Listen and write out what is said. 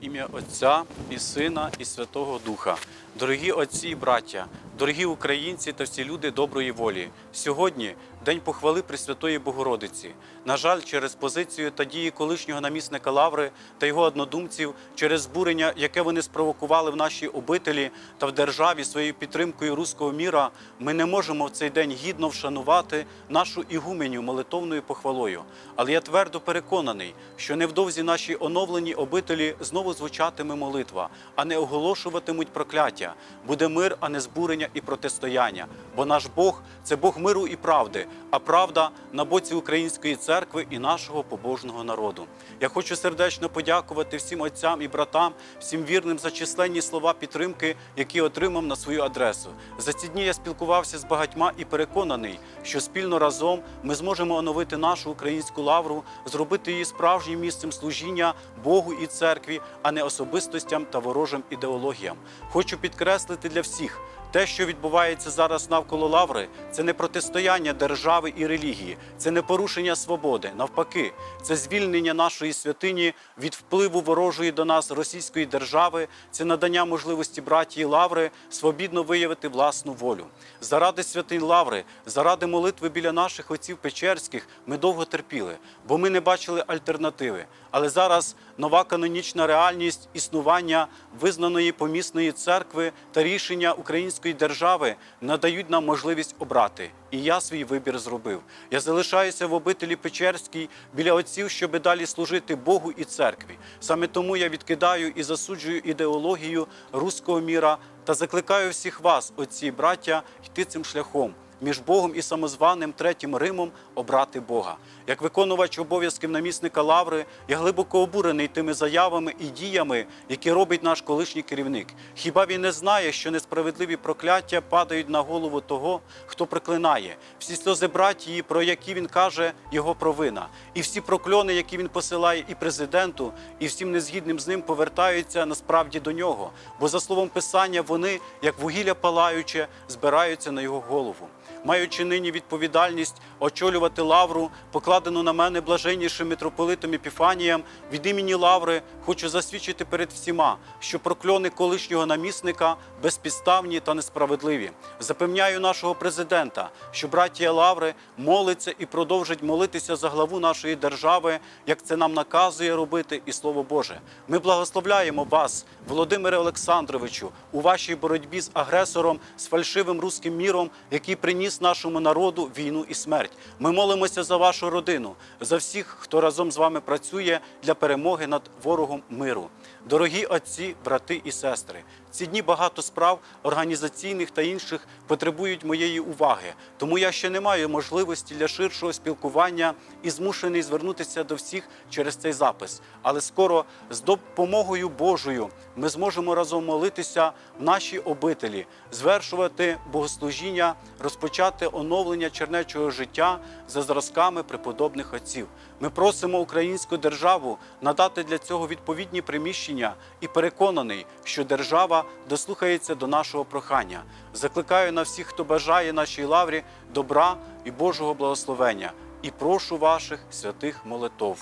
ім'я Отця і Сина, і Святого Духа. Дорогі отці і браття, дорогі українці та всі люди доброї волі. Сьогодні день похвали Пресвятої Богородиці. На жаль, через позицію та дії колишнього намісника Лаври та його однодумців, через збурення, яке вони спровокували в нашій обителі та в державі своєю підтримкою руського міра, ми не можемо в цей день гідно вшанувати нашу ігуменю молитовною похвалою. Але я твердо переконаний, що невдовзі нашій оновленій обителі знову звучатиме молитва, а не оголошуватимуть прокляття. Буде мир, а не збурення і протистояння. Бо наш Бог це Бог миру і правди, а правда на боці української церкви і нашого побожного народу. Я хочу сердечно подякувати всім отцям і братам, всім вірним за численні слова підтримки, які отримав на свою адресу. За ці дні я спілкувався з багатьма і переконаний, що спільно разом ми зможемо оновити нашу українську лавру, зробити її справжнім місцем служіння Богу і церкві, а не особистостям та ворожим ідеологіям. Хочу підкреслити для всіх. Те, що відбувається зараз навколо лаври, це не протистояння держави і релігії, це не порушення свободи. Навпаки, це звільнення нашої святині від впливу ворожої до нас російської держави, це надання можливості братії лаври свобідно виявити власну волю. Заради святинь лаври, заради молитви біля наших отців Печерських ми довго терпіли, бо ми не бачили альтернативи. Але зараз нова канонічна реальність існування визнаної помісної церкви та рішення української держави надають нам можливість обрати. І я свій вибір зробив. Я залишаюся в обителі Печерській біля отців, щоб далі служити Богу і церкві. Саме тому я відкидаю і засуджую ідеологію руського міра та закликаю всіх вас, отці браття, йти цим шляхом. Між Богом і самозваним третім Римом обрати Бога. Як виконувач обов'язків намісника Лаври, я глибоко обурений тими заявами і діями, які робить наш колишній керівник. Хіба він не знає, що несправедливі прокляття падають на голову того, хто проклинає? Всі сльози братії, про які він каже, його провина, і всі прокльони, які він посилає і президенту, і всім незгідним з ним повертаються насправді до нього. Бо за словом Писання, вони, як вугілля палаюче, збираються на його голову маючи нині відповідальність очолювати лавру, покладену на мене блаженнішим митрополитом Епіфанієм, від імені Лаври хочу засвідчити перед всіма, що прокльони колишнього намісника безпідставні та несправедливі. Запевняю нашого президента, що братія Лаври молиться і продовжить молитися за главу нашої держави, як це нам наказує робити і Слово Боже. Ми благословляємо вас, Володимире Олександровичу, у вашій боротьбі з агресором, з фальшивим руським міром, який приніс нашому народу війну і смерть. Ми молимося за вашу родину, за всіх, хто разом з вами працює для перемоги над ворогом миру. Дорогі отці, брати і сестри, ці дні багато справ організаційних та інших потребують моєї уваги, тому я ще не маю можливості для ширшого спілкування і змушений звернутися до всіх через цей запис. Але скоро з допомогою Божою ми зможемо разом молитися в нашій обителі, звершувати богослужіння, розпочати оновлення чернечого життя за зразками преподобних отців. Ми просимо українську державу надати для цього відповідні приміщення і переконаний, що держава дослухається до нашого прохання. Закликаю на всіх, хто бажає нашій лаврі добра і Божого благословення, і прошу ваших святих молитов.